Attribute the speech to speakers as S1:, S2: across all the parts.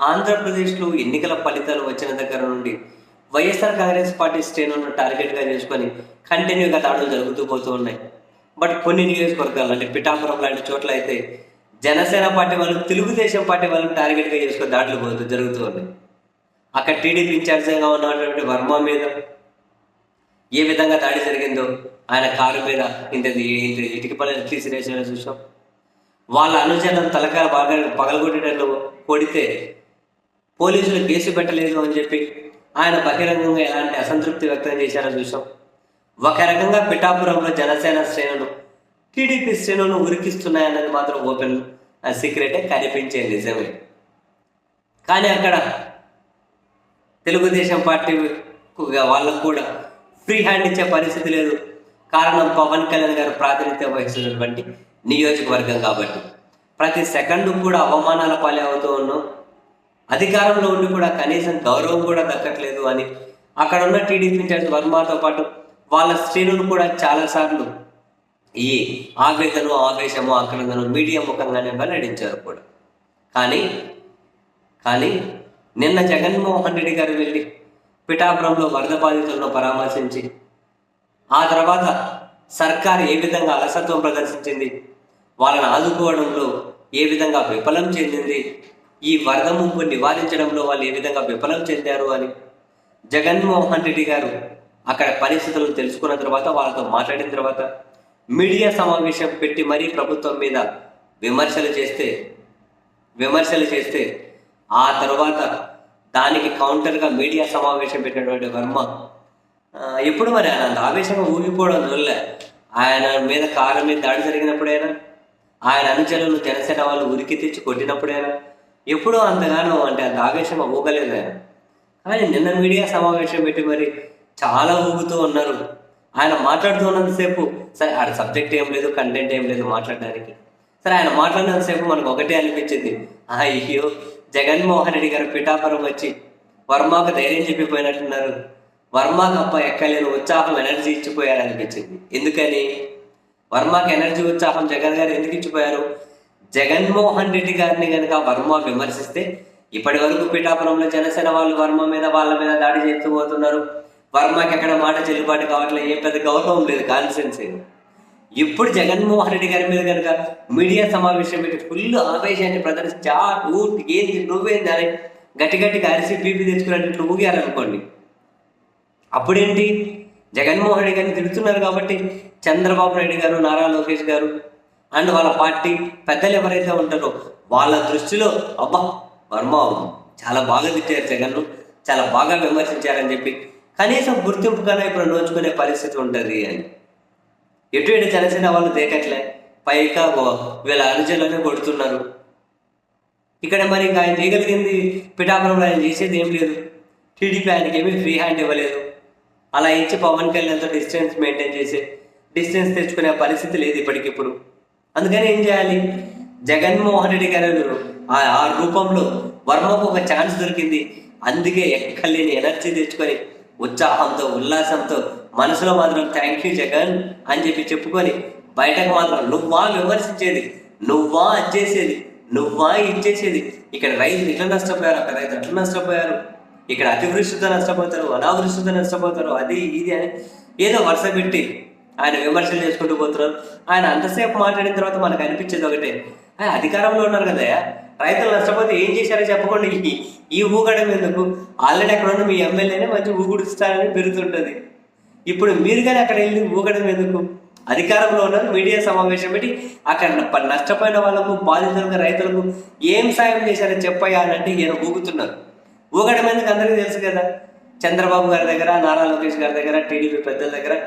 S1: ఆంధ్రప్రదేశ్లో ఎన్నికల ఫలితాలు వచ్చిన దగ్గర నుండి వైఎస్ఆర్ కాంగ్రెస్ పార్టీ శ్రేణులను టార్గెట్గా చేసుకొని కంటిన్యూగా దాడులు జరుగుతూ పోతూ ఉన్నాయి. బట్ కొన్ని నియోజకవర్గాలు అంటే పిఠాపురం లాంటి చోట్ల అయితే జనసేన పార్టీ వాళ్ళు తెలుగుదేశం పార్టీ వాళ్ళని టార్గెట్గా చేసుకొని దాడులు పోతూ జరుగుతూ ఉన్నాయి. అక్కడ టీడీపీ ఇన్ఛార్జిగా ఉన్నటువంటి వర్మ మీద ఏ విధంగా దాడి జరిగిందో ఆయన కారు మీద ఇంత ఇటుక పనులు తీసిరేసిన చూసాం. వాళ్ళ అనుచరులను తలకాయ బాగా పగలగొట్టేటట్లు కొడితే పోలీసులు కేసు పెట్టలేదు అని చెప్పి ఆయన బహిరంగంగా ఎలాంటి అసంతృప్తి వ్యక్తం చేశారో చూసాం ఒక రకంగా పిఠాపురంలో జనసేన శ్రేణులు టీడీపీ శ్రేణులు ఉరికిస్తున్నాయన్నది మాత్రం ఓపెన్ సీక్రెటే కనిపించే నిజమే. కానీ అక్కడ తెలుగుదేశం పార్టీ వాళ్ళకు కూడా ఫ్రీ హ్యాండ్ ఇచ్చే పరిస్థితి లేదు. కారణం పవన్ కళ్యాణ్ గారు ప్రాతినిధ్యం వహిస్తున్నటువంటి నియోజకవర్గం కాబట్టి. ప్రతి సెకండ్ కూడా అవమానాల పాలే అవుతూ ఉన్నాం. అధికారంలో ఉండి కూడా కనీసం గౌరవం కూడా దక్కట్లేదు అని అక్కడ ఉన్న టీడీపీ ఇన్ఛార్జ్ వర్మతో పాటు వాళ్ళ శ్రేణులు కూడా చాలాసార్లు ఈ ఆవేదన ఆవేశము ఆక్రందను మీడియా ముఖంగానే వెల్లడించారు కూడా. కానీ కానీ నిన్న జగన్మోహన్ రెడ్డి గారు వెళ్ళి పిఠాపురంలో వరద బాధితులను పరామర్శించి ఆ తర్వాత సర్కార్ ఏ విధంగా అలసత్వం ప్రదర్శించింది వాళ్ళని ఆదుకోవడంలో ఏ విధంగా విఫలం చెందింది ఈ వరద ముంపు నివారించడంలో వాళ్ళు ఏ విధంగా విఫలం చెందారు అని? జగన్మోహన్ రెడ్డి గారు అక్కడ పరిస్థితులను తెలుసుకున్న తర్వాత వాళ్ళతో మాట్లాడిన తర్వాత మీడియా సమావేశం పెట్టి మరీ ప్రభుత్వం మీద విమర్శలు చేస్తే విమర్శలు చేస్తే ఆ తర్వాత దానికి కౌంటర్గా మీడియా సమావేశం పెట్టినటువంటి వర్మ ఎప్పుడు మరి ఆయన అంత ఆవేశంగా ఊగిపోవడం వల్ల ఆయన మీద కారు మీద దాడి జరిగినప్పుడైనా ఆయన అనుచరులను జనసేన వాళ్ళు ఉరికి తెచ్చి కొట్టినప్పుడైనా ఎప్పుడూ అంతగానో అంటే అంత ఆవేశం అవ్వగలేదు ఆయన. కానీ నిన్న మీడియా సమావేశం పెట్టి మరి చాలా ఊగుతూ ఉన్నారు. ఆయన మాట్లాడుతూ ఉన్నంతసేపు సరే ఆడ సబ్జెక్ట్ ఏం లేదు కంటెంట్ ఏం లేదు మాట్లాడడానికి. సరే ఆయన మాట్లాడినంతసేపు మనకు ఒకటే అనిపించింది. అయ్యో జగన్మోహన్ రెడ్డి గారు పిఠాపురం వచ్చి వర్మకు ధైర్యం చెప్పిపోయినట్టున్నారు. వర్మకు అప్ప ఎక్కలేని ఉత్సాహం ఎనర్జీ ఇచ్చిపోయారు అనిపించింది ఎందుకని? వర్మకి ఎనర్జీ ఉత్సాహం జగన్ గారు ఎందుకు ఇచ్చిపోయారు? జగన్మోహన్ రెడ్డి గారిని కనుక వర్మ విమర్శిస్తే ఇప్పటి వరకు పిఠాపురంలో జనసేన వాళ్ళు వర్మ మీద వాళ్ళ మీద దాడి చేస్తూ పోతున్నారు. వర్మకి ఎక్కడ మాట చెల్లుబాటు కావట్లేదు ఏ పెద్ద గౌరవం లేదు కాన్ఫిడెన్స్ ఇప్పుడు జగన్మోహన్ రెడ్డి గారి మీద కనుక మీడియా సమావేశం పెట్టి ఫుల్ ఆవేశాన్ని ప్రదర్శించి ఆ ఊట్ ఏంది నువ్వేంది అని గట్టి గట్టిగా అరిసి బీపీ తెచ్చుకున్నట్టు ఊగారనుకోండి. అప్పుడేంటి? జగన్మోహన్ రెడ్డి గారిని తిడుతున్నారు కాబట్టి చంద్రబాబు నాయుడు గారు నారా లోకేష్ గారు అండ్ వాళ్ళ పార్టీ పెద్దలు ఎవరైతే ఉంటారో వాళ్ళ దృష్టిలో అబ్బా వర్మ చాలా బాగా తిట్టారు జగన్ను చాలా బాగా విమర్శించారని చెప్పి కనీసం గుర్తింపుగానే ఇప్పుడు నోచుకునే పరిస్థితి ఉంటుంది అని. ఎటు ఎటు జనసేన వాళ్ళు దేకట్లే. పైగా వీళ్ళ అనుచరులనే కొడుతున్నారు. ఇక్కడ మరి ఇంకా ఆయన చేయగలిగింది పిఠాపురంలో ఆయన చేసేది ఏం లేదు. టీడీపీ ఆయనకి ఏమీ ఫ్రీ హ్యాండ్ ఇవ్వలేదు. అలా ఇచ్చి పవన్ కళ్యాణ్తో డిస్టెన్స్ మెయింటైన్ చేసి డిస్టెన్స్ తెచ్చుకునే పరిస్థితి లేదు ఇప్పటికిప్పుడు. అందుకని ఏం చేయాలి? జగన్మోహన్ రెడ్డి గారు ఆ ఆ రూపంలో వర్మకు ఒక ఛాన్స్ దొరికింది. అందుకే ఎక్కలేని ఎనర్జీ తెచ్చుకొని ఉత్సాహంతో ఉల్లాసంతో మనసులో మాత్రం థ్యాంక్ యూ జగన్ అని చెప్పి చెప్పుకొని బయటకు మాత్రం నువ్వా విమర్శించేది. నువ్వా అచ్చేసేది. నువ్వా ఇచ్చేసేది. ఇక్కడ రైతులు ఇట్లా నష్టపోయారు అక్కడ రైతు అట్లా నష్టపోయారు. ఇక్కడ అతివృష్టితో నష్టపోతారు అనావృష్టితో నష్టపోతారు అది ఇది అని ఏదో వరుస పెట్టి ఆయన విమర్శలు చేసుకుంటూ పోతున్నారు. ఆయన అంతసేపు మాట్లాడిన తర్వాత మనకు అనిపించేది ఒకటే. ఆయన అధికారంలో ఉన్నారు కదా రైతులు నష్టపోతే ఏం చేశారో చెప్పకుండా. ఈ- ఊగడం ఎందుకు? ఆల్రెడీ అక్కడ ఉన్న మీ ఎమ్మెల్యేనే మంచి ఊగుడుస్తారని పెరుగుతుంటుంది. ఇప్పుడు మీరు కానీ అక్కడ వెళ్ళి ఊగడం ఎందుకు? అధికారంలో ఉన్నారు మీడియా సమావేశం పెట్టి అక్కడ నష్టపోయిన వాళ్ళకు బాధితులకు రైతులకు ఏం సాయం చేశారో చెప్పయ్యా అని అంటే ఈయన ఊగుతున్నారు. ఊగడం ఎందుకు? అందరికీ తెలుసు కదా. చంద్రబాబు గారి దగ్గర నారా లోకేష్ గారి దగ్గర టీడీపీ పెద్దల దగ్గర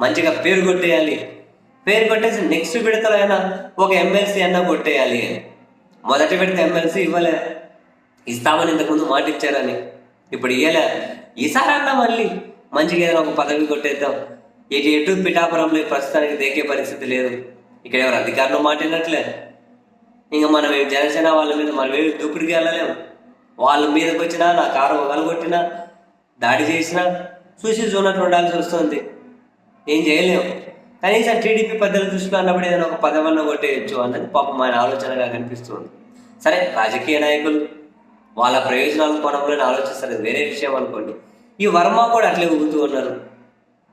S1: మంచిగా పేరు కొట్టేయాలి. పేరు కొట్టేసి నెక్స్ట్ విడతలో అయినా ఒక ఎమ్మెల్సీ అన్నా కొట్టేయాలి. మొదటి విడత ఎమ్మెల్సీ ఇవ్వలే. ఇస్తామని ఇంతకుముందు మాట ఇచ్చారని. ఇప్పుడు ఇయ్యలే. ఈసారన్నా మళ్ళీ మంచిగా ఏదైనా ఒక పదవి కొట్టేద్దాం. ఇటు ఎటు పిఠాపురంలో ప్రస్తుతానికి దేకే పరిస్థితి లేదు. ఇక్కడ ఎవరు అధికారులు మాట ఇంకా మనం జనసేన వాళ్ళ మీద మనం ఏమి దూకుడికి వెళ్ళలేము వాళ్ళ మీదకి వచ్చినా నా కారు కొట్టినా దాడి చేసినా చూసి చూడనట్టు ఉండాల్సి వస్తుంది. ఏం చేయలేము కనీసం టీడీపీ పెద్దల దృష్టిలో అన్నప్పుడు ఏదైనా ఒక పదవన్న కొట్టేయచ్చు అన్నది పాపం ఆయన ఆలోచనగా కనిపిస్తుంది. సరే రాజకీయ నాయకులు వాళ్ళ ప్రయోజనాల కోణంలో ఆలోచిస్తారు. వేరే విషయం అనుకోండి. ఈ వర్మ కూడా అట్లే ఊగుతూ ఉన్నారు.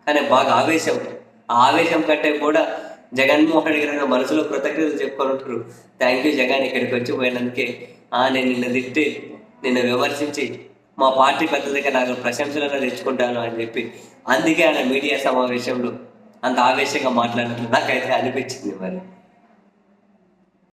S1: కానీ బాగా ఆవేశం. ఆ ఆవేశం కంటే కూడా జగన్మోహన్ రెడ్డి గారు మనసులో కృతజ్ఞతలు చెప్పుకొని ఉంటారు. థ్యాంక్ యూ జగన్ ఇక్కడికి వచ్చి పోయినందుకే. ఆ నేను నిన్న తిట్టి నిన్ను విమర్శించి మా పార్టీ పెద్ద దగ్గర నాకు ప్రశంసలను తెచ్చుకుంటాను అని చెప్పి అందుకే ఆయన మీడియా సమావేశంలో అంత ఆవేశంగా మాట్లాడినట్లు నాకైతే అనిపించింది మరి.